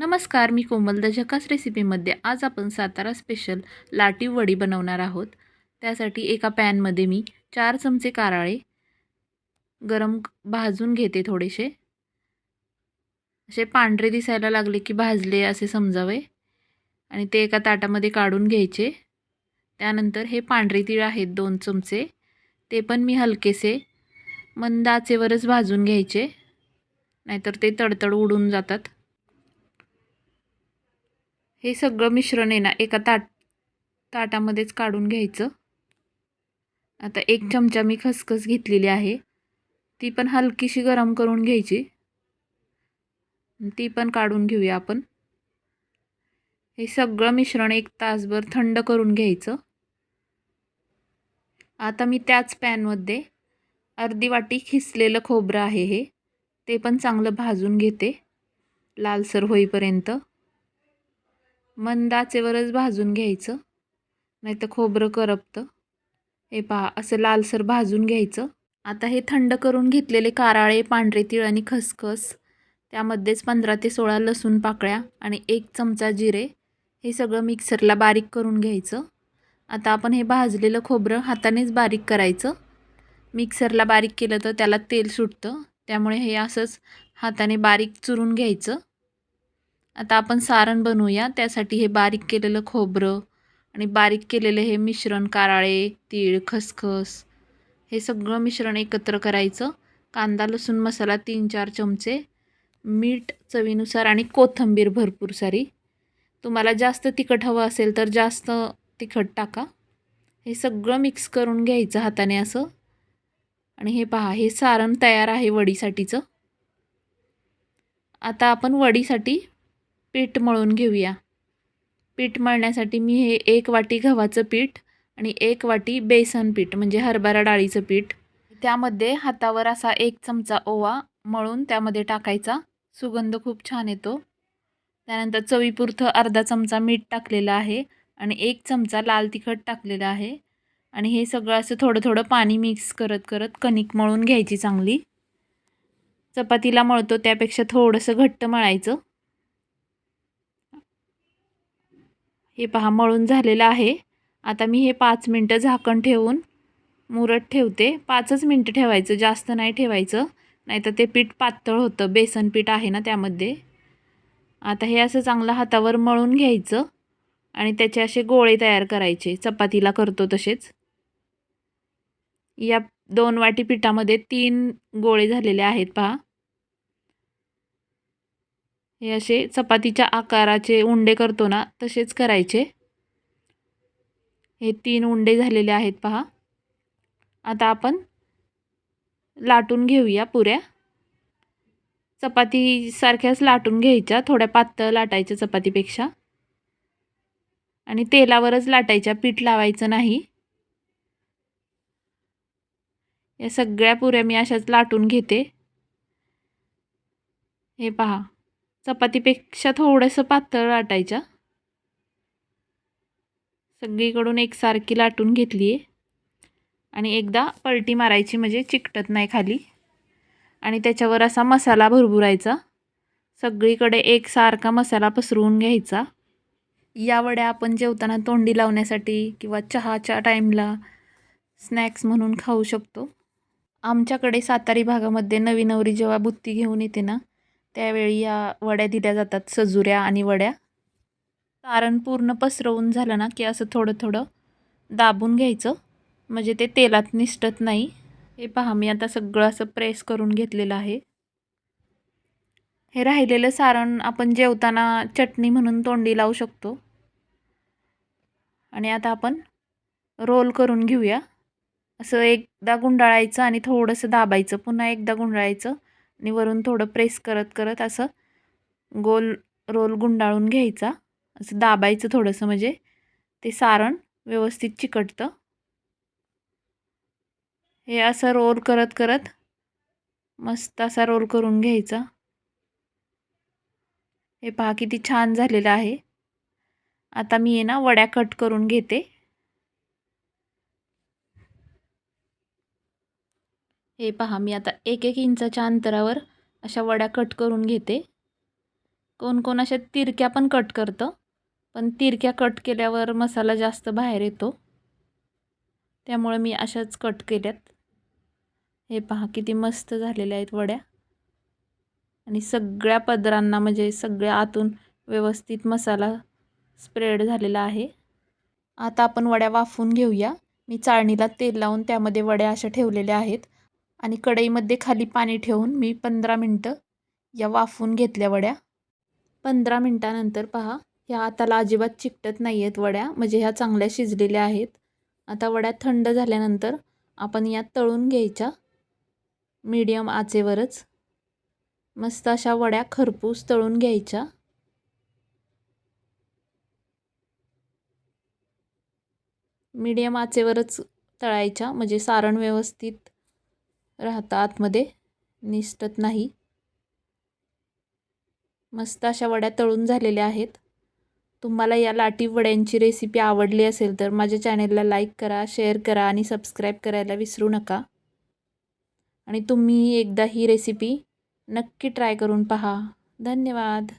नमस्कार मी कोमल द झकास रेसिपीमध्ये आज आपण सातारा स्पेशल लाटी वडी बनवणार आहोत. त्यासाठी एका पॅनमध्ये मी चार चमचे काराळे गरम भाजून घेते थोडेसे. असे पांढरे दिसायला लागले की भाजले असे समजावे. आणि ते एका ताटामध्ये काढून घ्यायचे. त्यानंतर हे पांढरे तीळ आहेत दोन चमचे. ते पण मी हलकेसे मंद आचेवरच भाजून घ्यायचे. नाहीतर ते तडतड उडून जातात. हे सगळं मिश्रण आहे ना एका ताट ताटामध्येच काढून घ्यायचं. आता एक चमचा मी खसखस घेतलेली आहे. ती पण हलकीशी गरम करून घ्यायची. ती पण काढून घेऊया आपण. हे सगळं मिश्रण एक तासभर थंड करून घ्यायचं. आता मी त्याच पॅनमध्ये अर्धी वाटी खिसलेलं खोबरं आहे हे ते पण चांगलं भाजून घेते लालसर होईपर्यंत. मंद आचेवरच भाजून घ्यायचं. नाही तर खोबरं करपतं. हे पहा असं लालसर भाजून घ्यायचं. आता हे थंड करून घेतलेले काराळे पांढरे तीळ आणि खसखस त्यामध्येच पंधरा ते सोळा लसूण पाकळ्या आणि एक चमचा जिरे हे सगळं मिक्सरला बारीक करून घ्यायचं. आता आपण हे भाजलेलं खोबरं हातानेच बारीक करायचं. मिक्सरला बारीक केलं तर त्याला तेल सुटतं. त्यामुळे हे असंच हाताने बारीक चुरून घ्यायचं. आता आपण सारण बनवूया. त्यासाठी हे बारीक केलेलं खोबरं आणि बारीक केलेलं हे मिश्रण काराळे तीळ खसखस हे सगळं मिश्रण एकत्र करायचं. कांदा लसूण मसाला तीन चार चमचे. मीठ चवीनुसार आणि कोथिंबीर भरपूर सारी. तुम्हाला जास्त तिखट हवं असेल तर जास्त तिखट टाका. हे सगळं मिक्स करून घ्यायचं हाताने असं. आणि हे पहा हे सारण तयार आहे वडीसाठीचं. आता आपण वडीसाठी पीठ मळून घेऊया. पीठ मळण्यासाठी मी हे एक वाटी गव्हाचं पीठ आणि एक वाटी बेसन पीठ म्हणजे हरभरा डाळीचं पीठ त्यामध्ये हातावर असा एक चमचा ओवा मळून त्यामध्ये टाकायचा. सुगंध खूप छान येतो. त्यानंतर चवीपुरतं अर्धा चमचा मीठ टाकलेलं आहे आणि एक चमचा लाल तिखट टाकलेलं आहे. आणि हे सगळं असं थोडं थोडं पाणी मिक्स करत करत कणिक मळून घ्यायची चांगली. चपातीला मळतो त्यापेक्षा थोडंसं घट्ट मळायचं. हे पहा मळून झालेलं आहे. आता मी हे पाच मिनटं झाकण ठेवून मुरत ठेवते. पाचच मिनटं ठेवायचं जास्त नाही ठेवायचं. नाहीतर ते पीठ पातळ होतं बेसन पीठ आहे ना त्यामध्ये. आता हे असं चांगलं हातावर मळून घ्यायचं आणि त्याचे असे गोळे तयार करायचे. चपातीला करतो तसेच. या दोन वाटी पिठामध्ये तीन गोळे झालेले आहेत पहा. हे असे चपातीच्या आकाराचे उंडे करतो ना तसेच करायचे. हे तीन उंडे झालेले आहेत पहा. आता आपण लाटून घेऊया पुऱ्या. चपातीसारख्याच लाटून घ्यायच्या थोड्या पातळ लाटायच्या चपातीपेक्षा. आणि तेलावरच लाटायच्या पीठ लावायचं नाही. या सगळ्या पुऱ्या मी अशाच लाटून घेते. हे पहा. चपातीपेक्षा थोडंसं पातळ लाटायच्या सगळीकडून एकसारखी लाटून घेतली आहे आणि एकदा पलटी मारायची म्हणजे चिकटत नाही खाली. आणि त्याच्यावर असा मसाला भरभुरायचा. सगळीकडे एकसारखा मसाला पसरवून घ्यायचा. या वड्या आपण जेवताना तोंडी लावण्यासाठी किंवा चहाच्या टाईमला स्नॅक्स म्हणून खाऊ शकतो. आमच्याकडे सातारी भागामध्ये नवी नवरी जेव्हा बुत्ती घेऊन येते ना त्यावेळी या वड्या दिल्या जातात सजुऱ्या आणि वड्या. सारण पूर्ण पसरवून झालं ना की असं थोडं थोडं दाबून घ्यायचं. म्हणजे ते तेलात निसटत नाही. हे पहा मी आता सगळं असं प्रेस करून घेतलेलं आहे. हे राहिलेलं सारण आपण जेवताना चटणी म्हणून तोंडी लावू शकतो. आणि आता आपण रोल करून घेऊया. असं एकदा गुंडाळायचं आणि थोडंसं दाबायचं. पुन्हा एकदा गुंडाळायचं. आणि वरून थोडं प्रेस करत करत असं गोल रोल गुंडाळून घ्यायचा. असं दाबायचं थोडंसं म्हणजे ते सारण व्यवस्थित चिकटतं. हे असं रोल करत करत मस्त असा रोल करून घ्यायचा. हे पहा किती छान झालेलं आहे. आता मी आहे ना वड्या कट करून घेते. हे पहा मी आता एक एक इंचाच्या अंतरावर अशा वड्या कट करून घेते. कोण कोण अशा तिरक्या पण कट करतं पण तिरक्या कट केल्यावर मसाला जास्त बाहेर येतो. त्यामुळे मी अशाच कट केल्यात. हे पहा किती मस्त झालेल्या आहेत वड्या. आणि सगळ्या पदरांना म्हणजे सगळ्या आतून व्यवस्थित मसाला स्प्रेड झालेला आहे. आता आपण वड्या वाफून घेऊया. मी चाळणीला तेल लावून त्यामध्ये वड्या अशा ठेवलेल्या आहेत. आणि कढईमध्ये खाली पाणी ठेवून मी पंधरा मिनटं या वाफवून घेतल्या वड्या. पंधरा मिनटानंतर पहा ह्या आताला अजिबात चिकटत नाही आहेत वड्या म्हणजे ह्या चांगल्या शिजलेल्या आहेत. आता वड्या थंड झाल्यानंतर आपण या तळून घ्यायच्या मीडियम आचेवरच. मस्त अशा वड्या खरपूस तळून घ्यायच्या. मीडियम आचेवरच तळायच्या म्हणजे सारण व्यवस्थित राहतं आतमध्ये निसटत नाही. मस्त अशा वड्या तळून झालेल्या आहेत. तुम्हाला या लाटी वड्यांची रेसिपी आवडली असेल तर माझ्या चॅनेलला लाईक करा शेअर करा आणि सबस्क्राईब करायला विसरू नका. आणि तुम्ही एकदा ही रेसिपी नक्की ट्राय करून पहा. धन्यवाद.